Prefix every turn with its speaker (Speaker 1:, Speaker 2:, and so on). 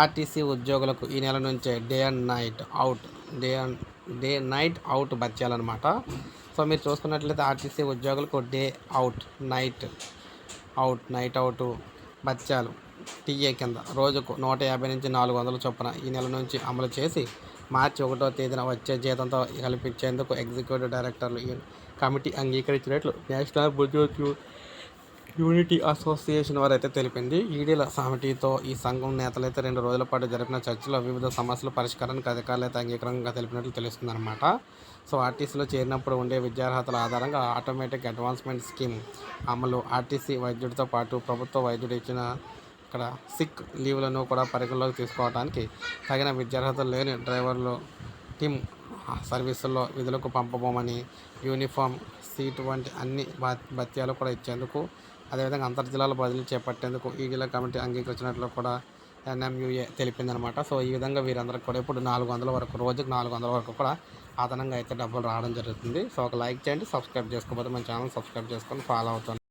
Speaker 1: RTC ఉద్యోగులకు ఈ నెల నుంచే day and night out. Day and day night out బచ్చాలన్నమాట. So మీరు చూసుకున్నట్లయితే ఆర్టీసీ ఉద్యోగులకు day out night out night out బత్యాలు TA కింద రోజుకు నూట యాభై నుంచి నాలుగు వందల చొప్పున ఈ నెల నుంచి అమలు చేసి మార్చి ఒకటో తేదీన వచ్చే జీతంతో కల్పించేందుకు ఎగ్జిక్యూటివ్ డైరెక్టర్లు కమిటీ అంగీకరించినట్లు నేషనల్ ఉద్యోగి యూనిటీ అసోసియేషన్ వారు అయితే తెలిపింది. ఈడీల సమిటీతో ఈ సంఘం నేతలైతే రెండు రోజుల పాటు జరిపిన చర్చలో వివిధ సమస్యల పరిష్కారానికి అధికారులు అయితే అంగీకారంగా తెలిపినట్లు తెలుస్తుందన్నమాట. సో ఆర్టీసీలో చేరినప్పుడు ఉండే విద్యార్హతల ఆధారంగా ఆటోమేటిక్ అడ్వాన్స్మెంట్ స్కీమ్ అమలు ఆర్టీసీ వైద్యుడితో పాటు ప్రభుత్వ వైద్యుడు ఇచ్చిన ఇక్కడ సిక్ లీవ్లను కూడా పరిగణలోకి తీసుకోవడానికి తగిన విద్యార్హతలు లేని డ్రైవర్లు టీమ్ సర్వీసుల్లో విధులకు పంపబోమని యూనిఫామ్ సీట్ వంటి అన్ని భత్యాలు కూడా ఇచ్చేందుకు అదేవిధంగా అంతర్జిల్లాల బదిలీ చేపట్టేందుకు ఈడీల కమిటీ అంగీకరించినట్లు కూడా ఎన్ఎంయుఏ తెలిపిందనమాట సో ఈ విధంగా వీరందరికీ కూడా ఇప్పుడు నాలుగు వందల వరకు రోజుకు నాలుగు వందల వరకు కూడా అదనంగా అయితే డబ్బులు రావడం జరుగుతుంది. సో ఒక లైక్ చేయండి సబ్స్క్రైబ్ చేసుకోకపోతే మన ఛానల్ సబ్స్క్రైబ్ చేసుకొని ఫాలో అవుతుంది